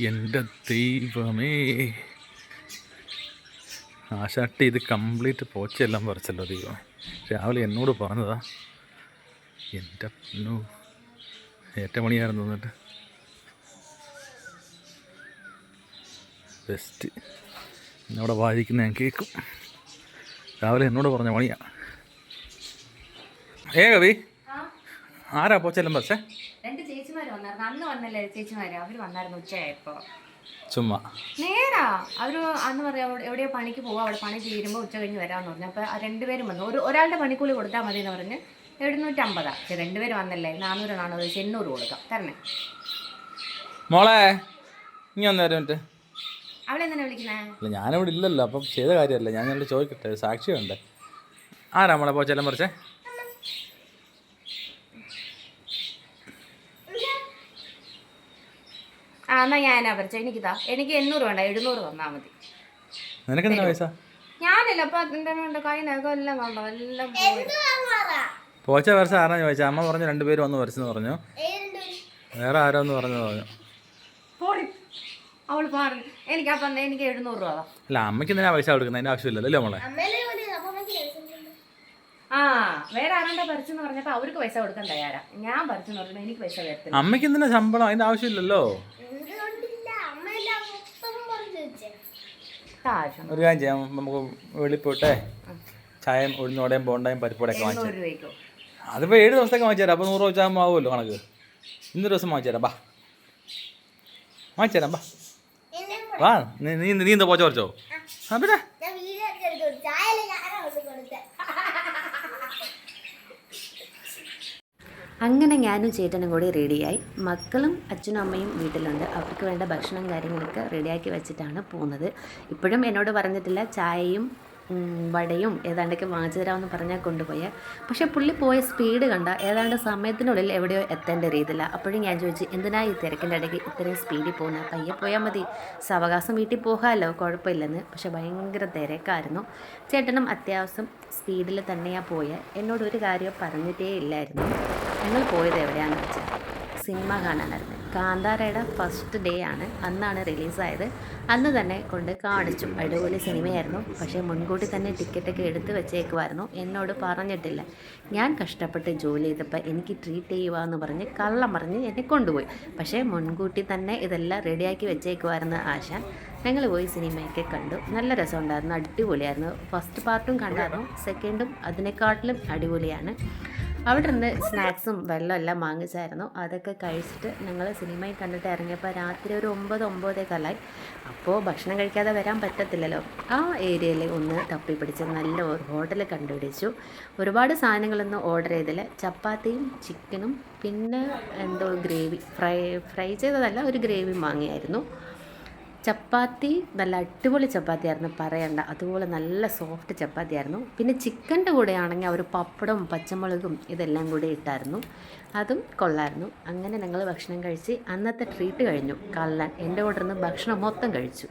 എന്റെ ദൈവമേ. ആശാട്ടി ഇത് കംപ്ലീറ്റ് പോച്ചെല്ലാം പറിച്ചല്ലോ ദൈവം. രാവിലെ എന്നോട് പറഞ്ഞതാ എന്റെ പൊന്നു ഏറ്റ പണിയായിരുന്നു എന്നിട്ട്. ബെസ്റ്റ് എന്നോടെ വായിക്കുന്ന ഞാൻ കേൾക്കും രാവിലെ എന്നോട് പറഞ്ഞ പണിയാ. ഏ കവി ആരാ പോച്ചെല്ലാം പറിച്ചേ? ചേച്ചിമാര് വന്നായിരുന്നു. അന്ന് വന്നല്ലേ ചേച്ചിമാര്? അവർ വന്നായിരുന്നു ഉച്ചയായപ്പോ. ചുമ്മാ. നേരാ. അവർ അന്ന് പറയാ എവിടെയോ പണിക്ക് പോവാ അവിടെ പണി തീരുമ്പോ ഉച്ച കഴിഞ്ഞ് വരാന്ന് പറഞ്ഞു. അപ്പൊ രണ്ടുപേരും വന്നു. ഒരു ഒരാളുടെ പണിക്കൂലി കൊടുത്താൽ മതി എന്ന് പറഞ്ഞ് എഴുന്നൂറ്റമ്പതാ. പക്ഷെ രണ്ടുപേര് വന്നല്ലേ. നാനൂറ് നാനൂറ് എണ്ണൂറ് കൊടുക്കാം. തരണേ. മോളെ ഇനി വന്നേരം അവളെന്തിനാ വിളിക്കുന്നേ? അല്ല ഞാനിവിടെ ഇല്ലല്ലോ. അപ്പം ചെയ്ത കാര്യമല്ല. ഞാൻ ചോദിക്കട്ടെ. സാക്ഷിയുണ്ട്. ആരാ മോളെ? പോച്ചെല്ലാം പറിച്ചേ. ആ എന്നാ പറിച്ചോ? എനിക്ക് താ എനിക്ക് എണ്ണൂറ് വേണ്ട. എഴുന്നൂറ് തന്നാ മതി. നിനക്ക് പൈസ? ഞാനല്ല. അപ്പൊ അതിന്റെ കൊണ്ട് കൈ നഖം എല്ലാം കണ്ടോ എല്ലാം പോച്ച വരച്ച ആരാ ചോദിച്ച? അമ്മ പറഞ്ഞു രണ്ടുപേരും വന്ന് വരച്ചെന്ന് പറഞ്ഞു. വേറെ ആരോ ഒന്ന് പറഞ്ഞു. പറഞ്ഞു അവൾ പറഞ്ഞു എനിക്ക് അപ്പൊ എനിക്ക് എഴുന്നൂറ് രൂപ അല്ല അമ്മയ്ക്ക് എന്തിനാ പൈസ കൊടുക്കുന്നത്? അതിന്റെ ആവശ്യമില്ലല്ലോ അല്ലേ മോളെ? ആ വേറെ ആരാണ്ടാ പറിച്ചെന്ന് പറഞ്ഞപ്പോ അവർക്ക് പൈസ കൊടുക്കാൻ തയ്യാറാ. ഞാൻ പറിച്ചെന്ന് പറഞ്ഞാൽ എനിക്ക് പൈസ തരത്തില്ല. അമ്മയ്ക്ക് എന്തിനാ ശമ്പളം? അതിന്റെ ആവശ്യമില്ലല്ലോ. ആവശ്യം ഒരു കാര്യം ചെയ്യാം. നമുക്ക് വെളിയിൽ പോയിട്ടെ ചായം ഉഴുന്നോടെയും ബോണ്ടയും പരിപ്പോടെയൊക്കെ വാങ്ങിച്ചു അതിപ്പോൾ ഏഴ് ദിവസത്തേക്ക് വാങ്ങിച്ചു തരാം. അപ്പോൾ നൂറ് വെച്ചാൽ ആവുമല്ലോ കണക്ക്. ഇന്നൊരു ദിവസം വാങ്ങിച്ചു തരാം. ബാ. വാങ്ങിച്ചു തരാം ബാ. വാ നീ നീ നീ എന്താ പോച്ച ആ പിന്നെ? അങ്ങനെ ഞാനും ചേട്ടനും കൂടി റെഡിയായി. മക്കളും അച്ഛനും അമ്മയും വീട്ടിലുണ്ട്. അവർക്ക് വേണ്ട ഭക്ഷണം കാര്യങ്ങളൊക്കെ റെഡിയാക്കി വെച്ചിട്ടാണ് പോകുന്നത്. ഇപ്പോഴും എന്നോട് പറഞ്ഞിട്ടില്ല ചായയും വടയും ഏതാണ്ടൊക്കെ വാങ്ങിച്ചു തരാമെന്ന് പറഞ്ഞാൽ കൊണ്ടുപോയ. പക്ഷേ പുള്ളി പോയ സ്പീഡ് കണ്ട ഏതാണ്ട് സമയത്തിനുള്ളിൽ എവിടെയോ എത്തേണ്ട രീതിയില്ല അപ്പോഴും ഞാൻ ചോദിച്ചു എന്തിനാ ഈ തിരക്കിന്റെ ഇടയ്ക്ക് ഇത്രയും സ്പീഡിൽ പോകുന്നത് പയ്യെ പോയാൽ മതി. സാവകാശം വീട്ടിൽ പോകാമല്ലോ കുഴപ്പമില്ലെന്ന്. പക്ഷേ ഭയങ്കര തിരക്കായിരുന്നു. ചേട്ടനും അത്യാവശ്യം സ്പീഡിൽ തന്നെയാണ് പോയത് എന്നോടൊരു കാര്യം പറഞ്ഞിട്ടേ ഇല്ലായിരുന്നു. ഞങ്ങൾ പോയത് എവിടെയാണെന്ന് വെച്ചാൽ സിനിമ കാണാനായിരുന്നു. കാന്താരയുടെ ഫസ്റ്റ് ഡേ ആണ്. അന്നാണ് റിലീസായത് അന്ന് തന്നെ കൊണ്ട് കാണിച്ചു. അടിപൊളി സിനിമയായിരുന്നു. പക്ഷേ മുൻകൂട്ടി തന്നെ ടിക്കറ്റൊക്കെ എടുത്ത് വെച്ചേക്കുമായിരുന്നു എന്നോട് പറഞ്ഞിട്ടില്ല. ഞാൻ കഷ്ടപ്പെട്ട് ജോലി ചെയ്തപ്പോൾ എനിക്ക് ട്രീറ്റ് ചെയ്യുക എന്ന് പറഞ്ഞ് കള്ളം പറഞ്ഞ് എന്നെ കൊണ്ടുപോയി. പക്ഷേ മുൻകൂട്ടി തന്നെ ഇതെല്ലാം റെഡിയാക്കി വെച്ചേക്കുമായിരുന്നു ആശാൻ ഞങ്ങൾ പോയി സിനിമയൊക്കെ കണ്ടു. നല്ല രസമുണ്ടായിരുന്നു. അടിപൊളിയായിരുന്നു. ഫസ്റ്റ് പാർട്ടും കണ്ടായിരുന്നു. സെക്കൻഡും അതിനെക്കാട്ടിലും അടിപൊളിയാണ്. അവിടെ നിന്ന് സ്നാക്സും വെള്ളം എല്ലാം വാങ്ങിച്ചായിരുന്നു. അതൊക്കെ കഴിച്ചിട്ട് ഞങ്ങൾ സിനിമയിൽ കണ്ടിട്ട് ഇറങ്ങിയപ്പോൾ രാത്രി ഒരു ഒമ്പത് ഒമ്പതേ കാലായി. അപ്പോൾ ഭക്ഷണം കഴിക്കാതെ വരാൻ പറ്റത്തില്ലല്ലോ. ആ ഏരിയയിൽ ഒന്ന് തപ്പി പിടിച്ച് നല്ല ഒരു ഹോട്ടൽ കണ്ടുപിടിച്ചു. ഒരുപാട് സാധനങ്ങളൊന്നും ഓർഡർ ചെയ്തില്ല. ചപ്പാത്തിയും ചിക്കനും പിന്നെ എന്തോ ഗ്രേവി. ഫ്രൈ ഫ്രൈ ചെയ്തതല്ല ഒരു ഗ്രേവിയും വാങ്ങിയായിരുന്നു. ചപ്പാത്തി നല്ല അടിപൊളി ചപ്പാത്തിയായിരുന്നു പറയണ്ട. അതുപോലെ നല്ല സോഫ്റ്റ് ചപ്പാത്തിയായിരുന്നു. പിന്നെ ചിക്കന്റെ കൂടെ ആണെങ്കിൽ ഒരു പപ്പടവും പച്ചമുളകും ഇതെല്ലാം കൂടി ഇട്ടായിരുന്നു. അതും കൊള്ളായിരുന്നു. അങ്ങനെ ഞങ്ങൾ ഭക്ഷണം കഴിച്ച് അന്നത്തെ ട്രീറ്റ് കഴിഞ്ഞു. കള്ളൻ എന്റെ കൂടെ ഭക്ഷണം മൊത്തം കഴിച്ചു.